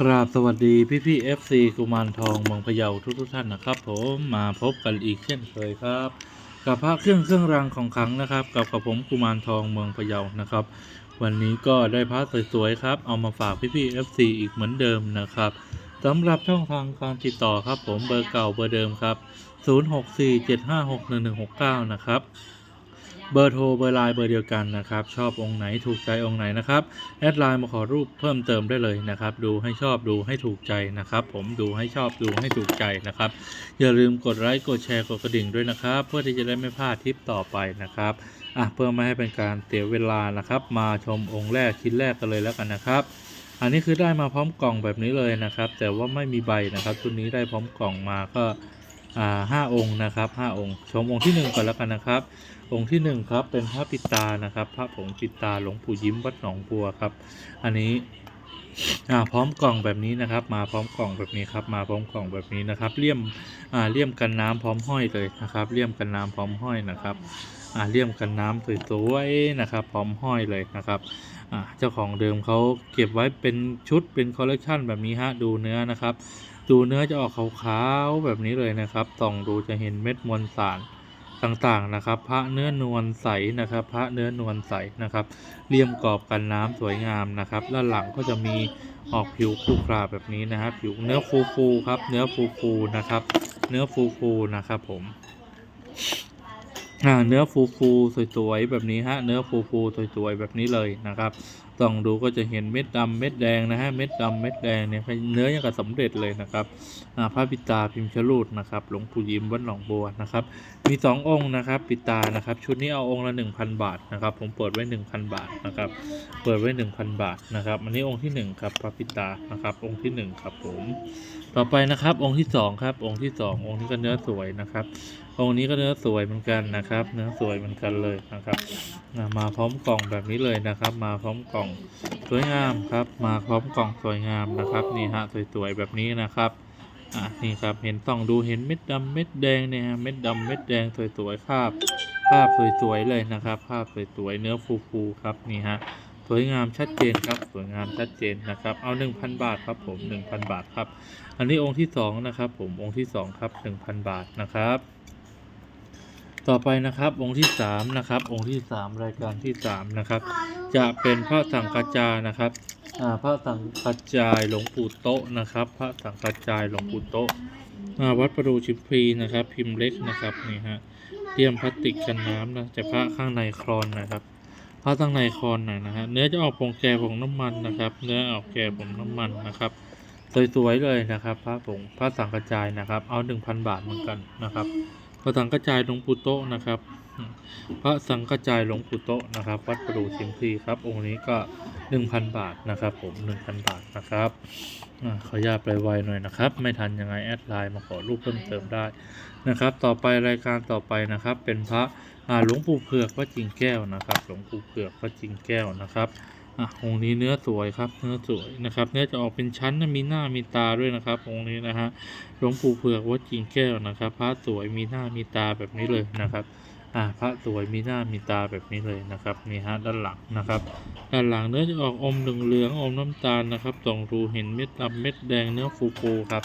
กราบสวัสดีพี่พี่เอฟซีกุมารทองเมืองพะเยาทุกทุกท่านนะครับ ผมมาพบกันอีกเช่นเคยครับ กับพระเครื่องเครื่องรางของขลังนะครับ กับกับผมกุมารทองเมืองพะเยานะครับ วันนี้ก็ได้พระสวยๆครับ เอามาฝากพี่พี่เอฟซีอีกเหมือนเดิมนะครับสำหรับช่องทางการติดต่อครับ ผมเบอร์เก่าเบอร์เดิมครับ 0647561169 นะครับ เบอร์โทรเบอร์ไลน์เบอร์เดียวกันนะครับ ชอบองค์ไหนถูกใจองค์ไหนนะครับแอดไลน์มาขอรูปเพิ่มเติมได้เลยนะครับ ดูให้ชอบดูให้ถูกใจนะครับ ผมดูให้ชอบดูให้ถูกใจนะครับ อย่าลืมกดไลค์กดแชร์กดกระดิ่งด้วยนะครับ เพื่อที่จะได้ไม่พลาดทริปต่อไปนะครับอะเพื่อไม่ให้เป็นการเสียเวลานะครับ มาชมองค์แรกชิ้นแรกกันเลยแล้วกันนะครับอันนี้คือได้มาพร้อมกล่องแบบนี้เลยนะครับ แต่ว่าไม่มีใบนะครับชุดนี้ได้พร้อมกล่องมาก็ ห้าองค์นะครับห้าองค์ชมองค์ที่หนึ่งก่อนแล้วกันนะครับ องค์ที่หนึ่งครับเป็นพระปิตานะครับ พระผงปิตาหลวงปู่ยิ้มวัดหนองบัวครับ อันนี้อ่าพร้อมกล่องแบบนี้นะครับ มาพร้อมกล่องแบบนี้ครับมาพร้อมกล่องแบบนี้นะครับเลี่ยมอ่าเลี่ยมกันน้ำพร้อมห้อยเลยนะครับเลี่ยมกันน้ำพร้อมห้อยนะครับอ่าเลี่ยมกันน้ำสวยๆนะครับ พร้อมห้อยเลยนะครับอ่าเจ้าของเดิมเขาเก็บไว้เป็นชุดเป็นคอลเลกชันแบบนี้ฮะดูเนื้อนะครับ ดูเนื้อจะออกขาวๆแบบนี้เลยนะครับส่องดูจะเห็นเม็ดมวลสารต่างๆนะครับ พระเนื้อนวลใสนะครับ พระเนื้อนวลใสนะครับเลี่ยมกรอบกันน้ำสวยงามนะครับด้านหลังก็จะมีออกผิวครูคราแบบนี้นะครับผิวเนื้อฟูๆครับ เนื้อฟูๆนะครับ เนื้อฟูๆนะครับผม อ่าเนื้อฟูๆสวยๆแบบนี้ฮะเนื้อฟูๆสวยๆแบบนี้เลยนะครับส่องดูก็จะเห็นเม็ดดำเม็ดแดงนะฮะเม็ดดำเม็ดแดงเนี่ยเนื้อยังกับสำเร็จเลยนะครับอ่าพระปิตาพิมพ์ชลูดนะครับหลวงปู่ยิ้มวัดหนองบัวนะครับมีสององค์นะครับปิตานะครับชุดนี้เอาองค์ละหนึ่งพันบาทนะครับผมเปิดไว้หนึ่งพันบาทนะครับเปิดไว้หนึ่งพันบาทนะครับอันนี้องค์ที่หนึ่งครับพระปิตานะครับองค์ที่หนึ่งครับผม ต่อไปนะครับองค์ที่สองครับองค์ที่สององค์นี้ก็เนื้อสวยนะครับ องค์นี้ก็เนื้อสวยเหมือนกันนะครับ เนื้อสวยเหมือนกันเลยนะครับมาพร้อมกล่องแบบนี้เลยนะครับ มาพร้อมกล่องสวยงามครับ มาพร้อมกล่องสวยงามนะครับนี่ฮะสวยๆแบบนี้นะครับอะนี่ครับเห็นต้องดูเห็นเม็ดดำเม็ดแดงเนี่ยฮะเม็ดดำเม็ดแดงสวยๆภาพ ภาพสวยๆเลยนะครับ ภาพสวยๆเนื้อฟูๆครับนี่ฮะสวยงามชัดเจนครับสวยงามชัดเจนนะครับ เอา 1,000 บาทครับผม 1,000 บาทครับ อันนี้องค์ที่สองนะครับผมองค์ที่สองครับ1,000 บาทนะครับ ต่อไปนะครับองค์ที่สามนะครับ องค์ที่สามรายการที่สามนะครับ จะเป็นพระสังฆจานะครับอ่าพระสังฆจายหลวงปู่โตะนะครับ พระสังฆจายหลวงปู่โตะอ่าวัดประดูชิมพีนะครับ พิมพ์เล็กนะครับนี่ฮะเตรียมพลาสติกกันน้ำนะจะพระข้างในคลอนนะครับพระข้างในคลอนหน่อยนะฮะเนื้อจะออกผงแก่ผงน้ำมันนะครับ เนื้อออกแก่ผงน้ำมันนะครับสวยๆเลยนะครับ พระผงพระสังฆจายนะครับ เอาหนึ่งพันบาทเหมือนกันนะครับ พระสังฆจายหลวงปู่โตนะครับ พระสังฆจายหลวงปู่โตนะครับ วัดประดูชิมพีครับ องค์นี้ก็ 1,000 บาทนะครับ ผม 1,000 บาทนะครับอขออนุญาตไปไวหน่อยนะครับ ไม่ทันยังไงแอดไลน์มาขอรูปเพิ่มเติมได้นะครับ ต่อไปรายการต่อไปนะครับ เป็นพระหลวงปู่เผือกวัดจิงแก้วนะครับ หลวงปู่เผือกวัดจิงแก้วนะครับ อะองค์นี้เนื้อสวยครับ เนื้อสวยนะครับ เนื้อจะออกเป็นชั้นนะมีหน้ามีตาด้วยนะครับ องค์นี้นะฮะหลวงปู่เผือกวัดจิงแก้วนะครับ พระสวยมีหน้ามีตาแบบนี้เลยนะครับอ่าพระสวยมีหน้ามีตาแบบนี้เลยนะครับนี่ฮะด้านหลังนะครับ ด้านหลังเนื้อจะออกอมเหลืองเหลืองๆอมน้ำตาลนะครับส่องรูเห็นเม็ดดำเม็ดแดงเนื้อฟูฟูๆครับ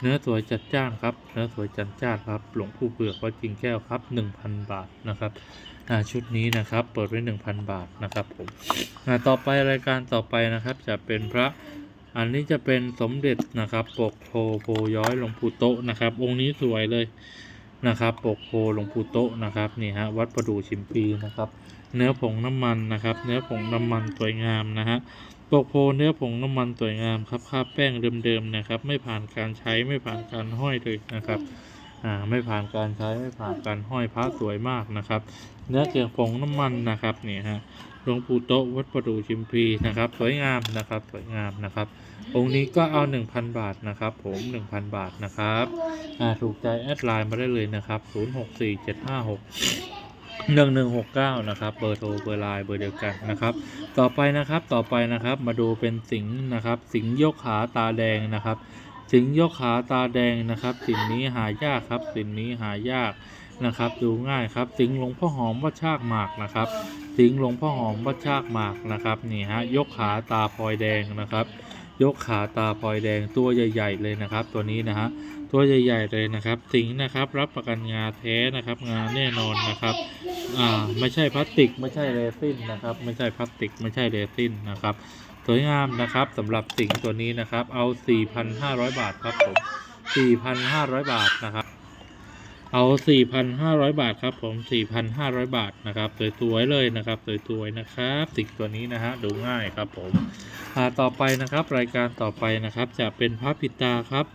เนื้อสวยจัดจ้านครับ เนื้อสวยจัดจ้านครับ หลวงปู่เปลือกวัดจิงแก้วครับ 1,000 บาทนะครับชุดนี้นะครับ เปิดไว้ 1,000 บาทนะครับผมต่อไปรายการต่อไปนะครับ จะเป็นพระอันนี้จะเป็นสมเด็จนะครับปกโพโพย้อยหลวงปู่โตนะครับ องค์นี้สวยเลยนะครับ ปกโพหลวงปู่โตนะครับนี่ฮะวัดประดูชิมพีนะครับ เนื้อผงน้ำมันนะครับ เนื้อผงน้ำมันสวยงามนะฮะ ปกโพเนื้อผงน้ำมันสวยงามครับคาบแป้งเดิมๆนะครับ ไม่ผ่านการใช้ไม่ผ่านการห้อยเลยนะครับอ่าไม่ผ่านการใช้ไม่ผ่านการห้อยพระสวยมากนะครับ เนื้อเกลือผงน้ำมันนะครับนี่ฮะหลวงปู่โตวัดประดูชิมพีนะครับ สวยงามนะครับ สวยงามนะครับ องค์นี้ก็เอา 1,000 บาทนะครับ ผม 1,000 บาทนะครับอ่าถูกใจแอดไลน์มาได้เลยนะครับ 064756 1169 นะครับ เบอร์โทรเบอร์ไลน์เบอร์เดียวกันนะครับ ต่อไปนะครับต่อไปนะครับมาดูเป็นสิงห์นะครับ สิงห์ยกขาตาแดงนะครับ สิงห์ยกขาตาแดงนะครับสิ่งนี้หายากครับสิ่งนี้หายากนะครับ ดูง่ายครับ สิงห์หลวงพ่อหอมวัดชากหมากนะครับ สิงห์หลวงพ่อหอมวัดชากหมากนะครับนี่ฮะยกขาตาพลอยแดงนะครับ ยกขาตาพลอยแดงตัวใหญ่ ๆ เลยนะครับ ตัวนี้นะฮะ ตัวใหญ่ ๆ เลยนะครับ สิงห์นะครับรับประกันงาแท้นะครับ งาแน่นอนนะครับอ่าไม่ใช่พลาสติกไม่ใช่เรซินนะครับ ไม่ใช่พลาสติกไม่ใช่เรซินนะครับสวยงามนะครับสำหรับสิงห์ตัวนี้นะครับ เอา 4,500 บาทครับผม4,500 บาทนะครับ เอา 4,500 บาทครับผม 4,500 บาทนะครับสวยๆเลยนะครับสวยๆนะครับสิงตัวนี้นะฮะดูง่ายครับผมอ่าต่อไปนะครับรายการต่อไปนะครับ จะเป็นพระปิตาครับ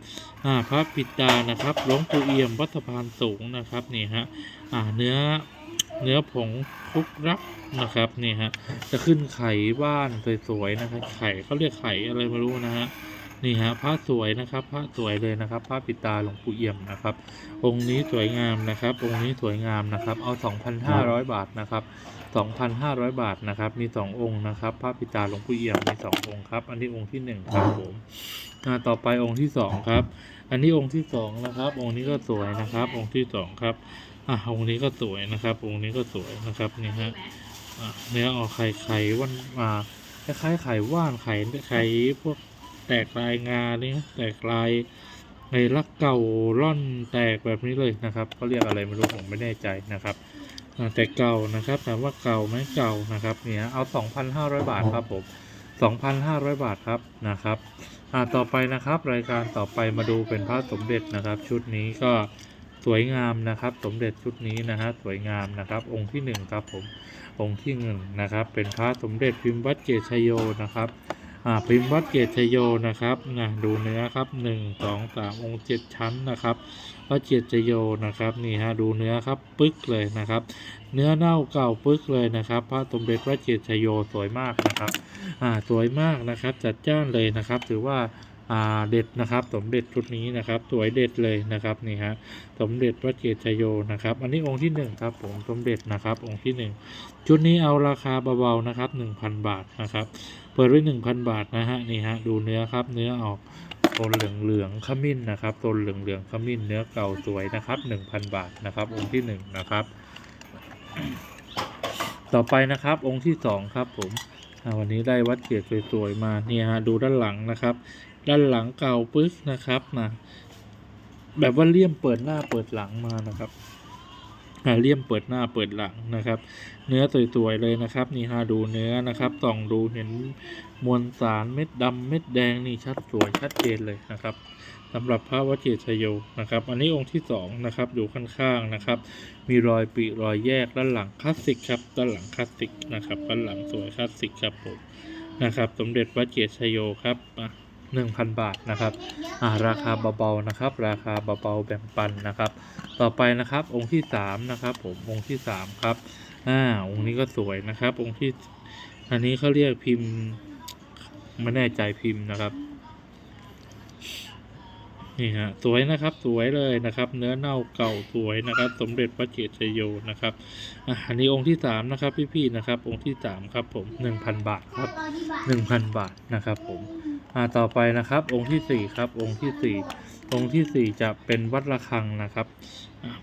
อ่าพระปิตานะครับหลวงปู่เอี่ยมวัดสะพานสูงนะครับนี่ฮะอ่าเนื้อเนื้อผงคลุกรักนะครับนี่ฮะจะขึ้นไข่บ้านสวยๆนะครับไข่เขาเรียกไข่อะไรไม่รู้นะฮะ นี่ฮะพระสวยนะครับพระสวยเลยนะครับพระปิตาหลวงปู่เอี่ยมนะครับ องค์นี้สวยงามนะครับ องค์นี้สวยงามนะครับ เอา 2,500 บาทนะครับ 2,500 บาทนะครับ มี 2 องค์นะครับพระปิตาหลวงปู่เอี่ยมมี 2 องค์ครับ อันนี้องค์ที่ 1 ครับผมต่อไปองค์ที่ 2 ครับ อันนี้องค์ที่ 2 นะครับ องค์นี้ก็สวยนะครับ องค์ที่ 2 ครับอ่าองค์นี้ก็สวยนะครับ องค์นี้ก็สวยนะครับนี่ฮะเนื้อออกไข่ไข่ว่านอ่าคล้ายๆไข่ว่านไข่ไข่พวก แตกลายงานี่แตกลายในลักเก่าร่อนแตกแบบนี้เลยนะครับเขาเรียกอะไรไม่รู้ผมไม่แน่ใจนะครับแต่เก่านะครับถามว่าเก่าไหมเก่านะครับเนี่ยเอา 2,500 บาทครับผม2,500 บาทครับนะครับอ่าต่อไปนะครับรายการต่อไปมาดูเป็นพระสมเด็จนะครับ ชุดนี้ก็สวยงามนะครับ สมเด็จชุดนี้นะฮะสวยงามนะครับ องค์ที่หนึ่งครับผมองค์ที่หนึ่งนะครับเป็นพระสมเด็จพิมพ์วัดเกศชโยนะครับ พิมพ์วัดเกตชโยนะครับนะดูเนื้อครับหนึ่งสองสามองค์เจ็ดชั้นนะครับวัดเกตชโยนะครับนี่ฮะดูเนื้อครับปึ๊กเลยนะครับ เนื้อเน่าเก่าปึ๊กเลยนะครับพระสมเด็จวัดเกตชโยสวยมากนะครับอ่าสวยมากนะครับ จัดจ้านเลยนะครับ ถือว่าอ่าเด็ดนะครับสมเด็จชุดนี้นะครับสวยเด็ดเลยนะครับนี่ฮะสมเด็จวัดเกตชโยนะครับ อันนี้องค์ที่หนึ่งครับผมสมเด็จนะครับองค์ที่หนึ่งชุดนี้เอาราคาเบาๆนะครับหนึ่งพันบาทนะครับ ปิดไว้หนึ่งพันบาทนะฮะนี่ฮะดูเนื้อครับ เนื้อออกโทนเหลืองเหลืองขมิ้นนะครับโทนเหลืองเหลืองขมิ้นเนื้อเก่าสวยนะครับหนึ่งพันบาทนะครับ องค์ที่หนึ่งนะครับ ต่อไปนะครับ องค์ที่สองครับผมวันนี้ได้วัดเกียรติสวยๆมาเนี่ยฮะดูด้านหลังนะครับ ด้านหลังเก่าปึ๊กนะครับนะแบบว่าเลี่ยมเปิดหน้าเปิดหลังมานะครับ เลี่ยมเปิดหน้าเปิดหลังนะครับ เนื้อสวยๆเลยนะครับ นี่ฮะดูเนื้อนะครับส่องดูเห็นมวลสารเม็ดดำเม็ดแดงนี่ชัดสวยชัดเจนเลยนะครับสำหรับพระวจิตชโยนะครับ อันนี้องค์ที่สองนะครับดูข้างๆนะครับ มีรอยปีรอยแยกด้านหลังคลาสสิกครับด้านหลังคลาสสิกนะครับด้านหลังสวยคลาสสิกครับผมนะครับ สมเด็จพระเจตชโยครับ หนึ่งพันบาทนะครับอ่าราคาเบาๆนะครับ ราคาเบาๆแบ่งปันนะครับ ต่อไปนะครับองค์ที่สามนะครับผมองค์ที่สามครับอ่าองค์นี้ก็สวยนะครับ องค์ที่อันนี้เขาเรียกพิมพ์ไม่แน่ใจพิมพ์นะครับนี่ฮะสวยนะครับสวยเลยนะครับ เนื้อเน่าเก่าสวยนะครับ สมเด็จพระเจตชโยนะครับอ่าอันนี้องค์ที่สามนะครับพี่ๆนะครับ องค์ที่สามครับผมหนึ่งพันบาทครับหนึ่งพันบาทนะครับผม อ่าต่อไปนะครับ องค์ที่สี่ครับ องค์ที่สี่องค์ที่สี่จะเป็นวัดระฆังนะครับ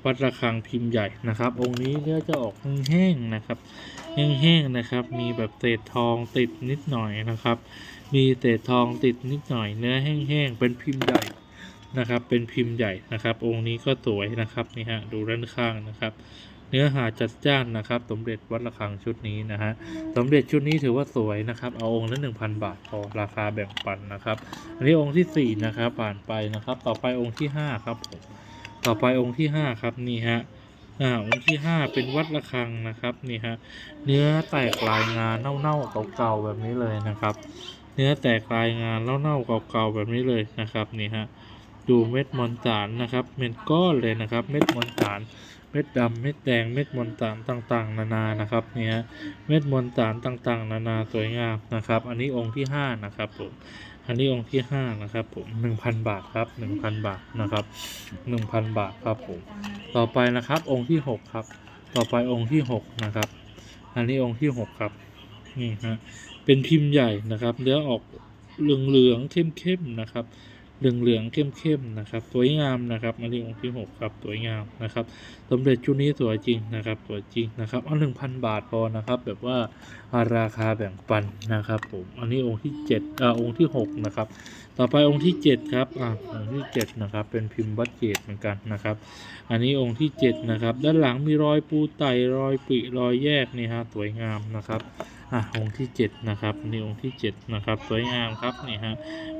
วัดระฆังพิมพ์ใหญ่นะครับ องค์นี้เนื้อจะออกแห้งๆนะครับแห้งๆนะครับ มีแบบเศษทองติดนิดหน่อยนะครับ มีเศษทองติดนิดหน่อย เนื้อแห้งๆเป็นพิมพ์ใหญ่นะครับ เป็นพิมพ์ใหญ่นะครับ องค์นี้ก็สวยนะครับนี่ฮะดูด้านข้างนะครับ เนื้อหาจัดจ้านนะครับ สมเด็จวัดระฆังชุดนี้นะฮะสมเด็จชุดนี้ถือว่าสวยนะครับ เอาองค์ละหนึ่งพันบาทพอราคาแบ่งปันนะครับอันนี้องค์ที่สี่นะครับผ่านไปนะครับ ต่อไปองค์ที่ห้าครับผมต่อไปองค์ที่ห้าครับนี่ฮะอ่าองค์ที่ห้าเป็นวัดระฆังนะครับนี่ฮะเนื้อแตกลายงานเน่าๆเก่าๆแบบนี้เลยนะครับ เนื้อแตกลายงานเน่าๆเก่าๆแบบนี้เลยนะครับนี่ฮะดูเม็ดมวลสารนะครับเม็ดก้อนเลยนะครับ เม็ดมวลสาร ม็ดดำเม็ดแดงเม็ดมวลสารต่างๆ นานานะครับเนี่ยเม็ดมวลสารต่างๆ นานาสวยงามนะครับ อันนี้องค์ที่ห้านะครับผมอันนี้องค์ที่ห้านะครับผมหนึ่งพันบาทครับหนึ่งพันบาทนะครับหนึ่งพันบาทครับผมต่อไปนะครับองค์ที่หกครับ ต่อไปองค์ที่หกนะครับ อันนี้องค์ที่หกครับนี่ฮะเป็นพิมพ์ใหญ่นะครับเนื้อออกเหลืองเหลืองๆเข้มๆนะครับ เหลืองเหลืองๆเข้มๆนะครับ สวยงามนะครับอันนี้องค์ที่หกครับสวยงามนะครับ สมเด็จชุดนี้สวยจริงนะครับสวยจริงนะครับเอาหนึ่งพันบาทพอนะครับ แบบว่าราคาแบ่งปันนะครับผมอันนี้องค์ที่เจ็ดอ่าองค์ที่หกนะครับ ต่อไปองค์ที่เจ็ดครับอ่าองค์ที่เจ็ดนะครับ เป็นพิมพ์วัดเกตเหมือนกันนะครับ อันนี้องค์ที่เจ็ดนะครับ ด้านหลังมีรอยปูไตรอยปริรอยแยกนี่ฮะสวยงามนะครับอะองค์ที่เจ็ดนะครับนี่องค์ที่เจ็ดนะครับสวยงามครับนี่ฮะ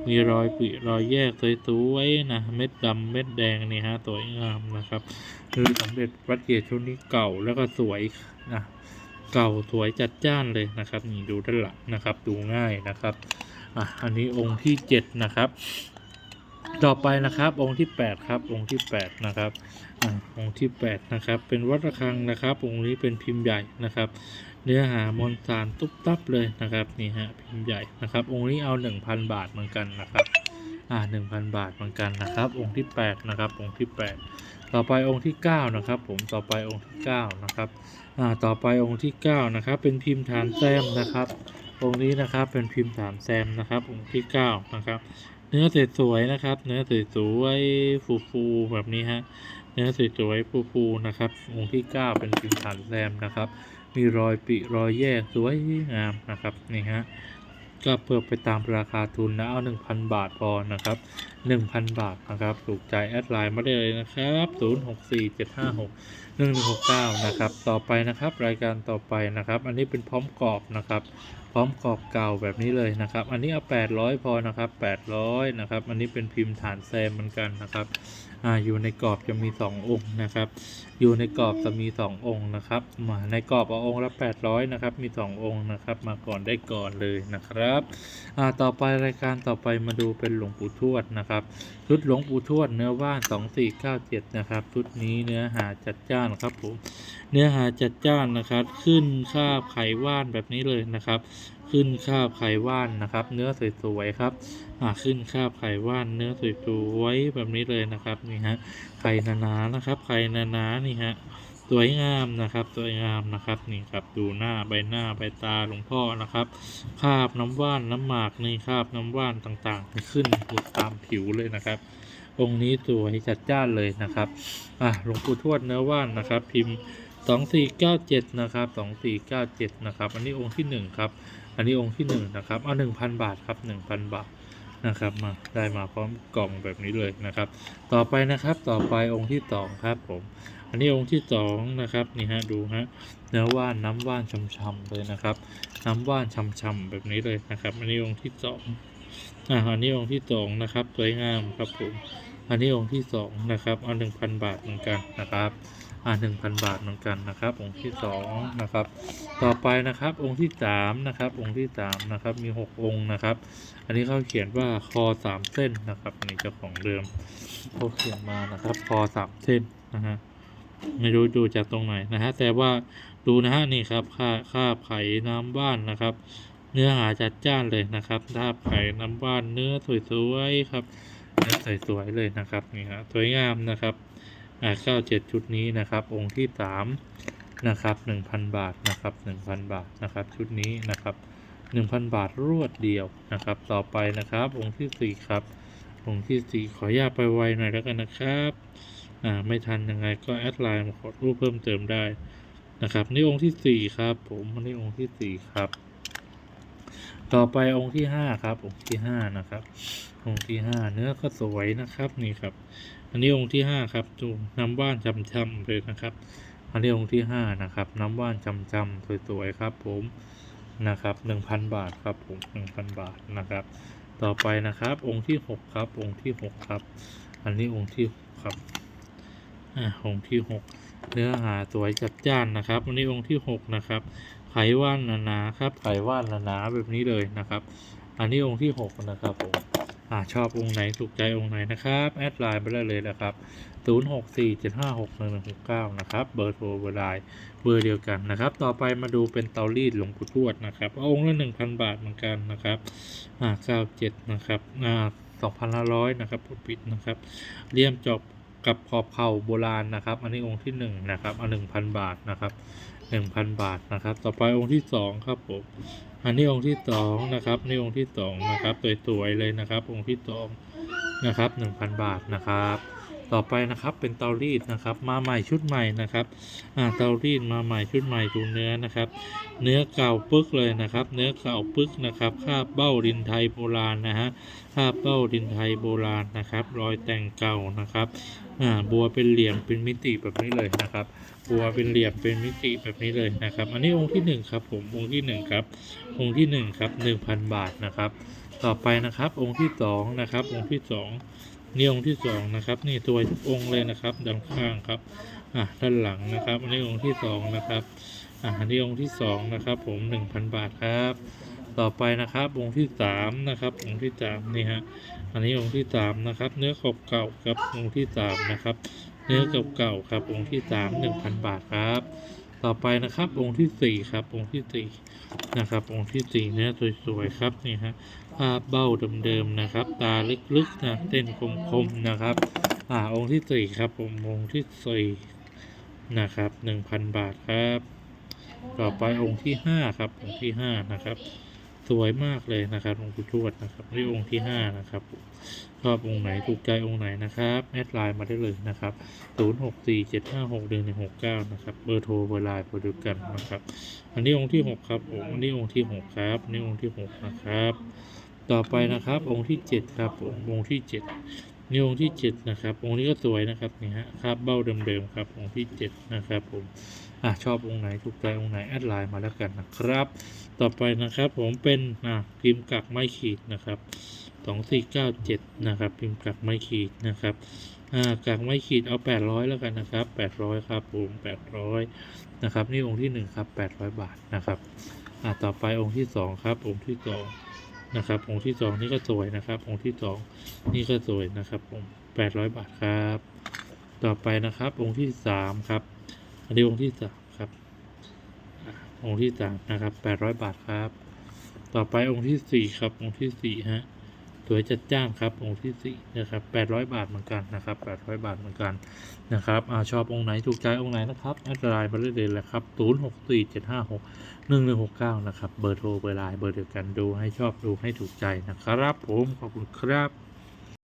มีรอยปริรอยแยกสวยๆนะเม็ดดำเม็ดแดงนี่ฮะสวยงามนะครับ คือสำเร็จวัดเกตชุดนี้เก่าแล้วก็สวยนะเก่าสวยจัดจ้านเลยนะครับนี่ดูด้านหลังนะครับ ดูง่ายนะครับ อะอันนี้องค์ที่เจ็ดนะครับ ต่อไปนะครับองค์ที่แปดครับ องค์ที่แปดนะครับอ่าองค์ที่แปดนะครับ เป็นวัดระฆังนะครับ องค์นี้เป็นพิมพ์ใหญ่นะครับ เนื้อหามวลสารตุ๊บตับเลยนะครับนี่ฮะพิมพ์ใหญ่นะครับ องค์นี้เอา 1,000 บาทเหมือนกันนะครับอ่า1,000 บาทเหมือนกันนะครับ องค์ที่ 8 นะครับ องค์ที่ 8 ต่อไปองค์ที่ 9 นะครับ ผมต่อไปองค์ที่ 9 นะครับอ่าต่อไปองค์ที่ 9 นะครับ เป็นพิมพ์ฐานแซมนะครับ องค์นี้นะครับเป็นพิมพ์ฐานแซมนะครับองค์ที่9นะครับ เนื้อสวยๆนะครับ เนื้อสวยๆฟูๆแบบนี้ฮะเนื้อสวยๆฟูๆนะครับ องค์ที่9เป็นพิมพ์ฐานแซมนะครับ มีรอยปิรอยแยกสวยงามนะครับนี่ฮะก็เพิ่มไปตามราคาทุนนะเอา1,000 บาทพอนะครับ1,000 บาทนะครับถูกใจแอดไลน์มาได้เลยนะครับ064756 1169นะครับต่อไปนะครับรายการต่อไปนะครับ อันนี้เป็นพร้อมกรอบนะครับ ร้อมกรอบเก่าแบบนี้เลยนะครับ อันนี้เอา800 พอนะครับ800นะครับ อันนี้เป็นพิมพ์ฐานแซมเหมือนกันนะครับออยู่ในกรอบจะมี2องค์นะครับ อยู่ในกรอบจะมี2องค์นะครับ มาในกรอบเอาองค์ละ800นะครับ มี2องค์นะครับ มาก่อนได้ก่อนเลยนะครับต่อไปรายการต่อไปมาดูเป็นหลวงปู่ทวดนะครับ ชุดหลวงปู่ทวดเนื้อว่าน2497นะครับ ชุดนี้เนื้อหาจัดจ้านครับผม เนื้อหาจัดจ้านนะครับ ขึ้นคาบไขว่านแบบนี้เลยนะครับ ขึ้นคาบไขว่านนะครับ เนื้อสวยๆครับอ่าขึ้นคาบไขว่านเนื้อสวยๆแบบนี้เลยนะครับนี่ฮะไข่หนาๆนะครับไข่หนาๆนี่ฮะสวยงามนะครับสวยงามนะครับนี่ครับดูหน้าใบหน้าใบตาหลวงพ่อนะครับคาบน้ำว่านน้ำหมากนี่คาบน้ำว่านต่างๆ ขึ้นตามผิวเลยนะครับองค์นี้สวยจัดจ้านเลยนะครับอะหลวงปู่ทวดเนื้อว่านนะครับ พิมพ์ 2497นะครับ2497นะครับ อันนี้องค์ที่1ครับ อันนี้องค์ที่1นะครับ เอา1,000บาทครับ1,000บาทนะครับ มาได้มาพร้อมกล่องแบบนี้เลยนะครับ ต่อไปนะครับต่อไปองค์ที่2ครับผม อันนี้องค์ที่2นะครับนี่ฮะดูฮะเนื้อว่านน้ำว่านช่ำๆเลยนะครับ น้ำว่านช่ำๆแบบนี้เลยนะครับ อันนี้องค์ที่2อ่าอันนี้องค์ที่2นะครับสวยงามครับผม อันนี้องค์ที่2นะครับ เอา1,000บาทเหมือนกันนะครับ อ่าหนึ่งพันบาทเหมือนกันนะครับ องค์ที่สองนะครับ ต่อไปนะครับ องค์ที่สามนะครับ องค์ที่สามนะครับ มีหกองค์นะครับ อันนี้เขาเขียนว่าคอสามเส้นนะครับอันนี้เจ้าของเดิมเขาเขียนมานะครับ คอสามเส้นนะฮะไม่รู้ดูจากตรงไหนนะฮะแต่ว่าดูนะฮะนี่ครับค่าค่าไผ่น้ำบ้านนะครับ เนื้อหาจัดจ้านเลยนะครับท่าไผ่น้ำบ้านเนื้อสวยๆครับเนื้อสวยๆเลยนะครับนี่ฮะสวยงามนะครับ ก้าเจ็ดชุดนี้นะครับ องค์ที่สามนะครับหนึ่งพันบาทนะครับหนึ่งพันบาทนะครับ ชุดนี้นะครับหนึ่งพันบาทรวดเดียวนะครับ ต่อไปนะครับ องค์ที่สี่ครับ องค์ที่สี่ขออนุญาตไปไวหน่อยแล้วกันนะครับอ่าไม่ทันยังไงก็แอดไลน์มาขอรูปเพิ่มเติมได้นะครับนี่องค์ที่สี่ครับ ผมนนี่องค์ที่สี่ครับต่อไปองค์ที่ห้าครับ องค์ที่ห้านะครับ องค์ที่ห้าเนื้อก็สวยนะครับนี่ครับ อันนี้องค์ที่ห้าครับดูน้ำว่านช่ำเลยนะครับ อันนี้องค์ที่ห้านะครับ น้ำว่านช่ำสวยๆครับ ผมนะครับหนึ่งพันบาทครับผมหนึ่งพันบาทนะครับ ต่อไปนะครับ องค์ที่หกครับ องค์ที่หกครับ อันนี้องค์ที่หกครับอ่าองค์ที่หกเนื้อหาสวยจัดจ้านนะครับ อันนี้องค์ที่หกนะครับ ไขว่านหนาๆครับ ไขว่านหนาๆแบบนี้เลยนะครับ อันนี้องค์ที่หกนะครับผม หากชอบองค์ไหนถูกใจองค์ไหนนะครับ แอดไลน์ไปได้เลยนะครับ 0647561169 นะครับ เบอร์โทรเบอร์ไลน์เบอร์เดียวกันนะครับ ต่อไปมาดูเป็นเตารีดหลวงปู่ทวดนะครับเอาองค์ละ 1,000 บาทเหมือนกันนะครับอ่า97 นะครับอ่า2,500 นะครับผู้ปิดนะครับเลี่ยมจบ กับขอบเข่าโบราณนะครับ อันนี้องค์ที่1นะครับเอา1,000บาทนะครับ 1,000 บาทนะครับ ต่อไปองค์ที่2ครับผมอันนี้องค์ที่สองนะครับนี่องค์ที่สองนะครับสวยๆเลยนะครับ องค์ที่สองนะครับหนึ่งพันบาทนะครับ ต่อไปนะครับเป็นเตารีดนะครับ มาใหม่ชุดใหม่นะครับอ่าเตารีดมาใหม่ชุดใหม่ดูเนื้อนะครับ เนื้อเก่าปึกเลยนะครับ เนื้อเก่าปึกนะครับคาบเบ้าดินไทยโบราณนะฮะคาบเบ้าดินไทยโบราณนะครับ รอยแต่งเก่านะครับอ่าบัวเป็นเหลี่ยมเป็นมิติแบบนี้เลยนะครับบัวเป็นเหลี่ยมเป็นมิติแบบนี้เลยนะครับ อันนี้องค์ที่หนึ่งครับผมองค์ที่หนึ่งครับ องค์ที่หนึ่งครับหนึ่งพันบาทนะครับ ต่อไปนะครับองค์ที่สองนะครับองค์ที่สอง นี่องค์ที่สองนะครับ นี่ตัวองค์เลยนะครับด้านข้างครับอะด้านหลังนะครับอันนี้องค์ที่สองนะครับอะอันนี้องค์ที่สองนะครับ ผมหนึ่งพันบาทครับ ต่อไปนะครับองค์ที่สามนะครับองค์ที่สามนี่ฮะอันนี้องค์ที่สามนะครับ เนื้อขบเก่าครับองค์ที่สามนะครับ เนื้อเก่าๆครับองค์ที่สามหนึ่งพันบาทครับ ต่อไปนะครับองค์ที่สี่ครับองค์ที่สี่นะครับองค์ที่สี่เนื้อสวยๆครับนี่ฮะภาพเบ้าเดิมๆนะครับ ตาลึกๆนะเต้นคมๆนะครับอ่าองค์ที่สี่ครับผมองค์ที่สี่นะครับหนึ่งพันบาทครับ ต่อไปองค์ที่ห้าครับองค์ที่ห้านะครับ สวยมากเลยนะครับหลวงปู่ทวดนะครับนี่องค์ที่ห้านะครับชอบองค์ไหนถูกใจองค์ไหนนะครับแอดไลน์มาได้เลยนะครับ0 6 4 7 5 6 1 1 6 9นะครับเบอร์โทรเบอร์ไลน์เบอร์เดียวกันนะครับ อันนี้องค์ที่6ครับผมอันนี้องค์ที่6ครับอันนี้องค์ที่6นะครับ ต่อไปนะครับองค์ที่7ครับผมองค์ที่7นี่องค์ที่7นะครับองค์นี้ก็สวยนะครับนี่ฮะคาบเบ้าเดิมๆครับองค์ที่7นะครับผม อะชอบองค์ไหนถูกใจองค์ไหนแอดไลน์มาแล้วกันนะครับ ต่อไปนะครับผมเป็นอะพิมพ์กักไม้ขีดนะครับ2497นะครับพิมพ์กักไม้ขีดนะครับอ่ากากไม้ขีดเอา800แล้วกันนะครับ800ครับผม800นะครับนี่องค์ที่1ครับ800บาทนะครับอ่าต่อไปองค์ที่2ครับองค์ที่2นะครับองค์ที่2นี่ก็สวยนะครับองค์ที่2นี่ก็สวยนะครับผม800บาทครับ ต่อไปนะครับองค์ที่3ครับ อันนี้องค์ที่3ครับ องค์ที่3นะครับ800บาทครับ ต่อไปองค์ที่4ครับ องค์ที่4ฮะ สวยจัดจ้านครับ องค์ที่สี่นะครับแปดร้อยบาทเหมือนกันนะครับแปดร้อยบาทเหมือนกันนะครับอาชอบองค์ไหนถูกใจองค์ไหนนะครับแอดไลน์มาเรื่อยๆเลยครับศูนย์หกสี่เจ็ดห้าหกหนึ่งหนึ่งหกเก้านะครับ เบอร์โทรเบอร์ไลน์เบอร์เดียวกันดูให้ชอบดูให้ถูกใจนะครับผมขอบคุณครับ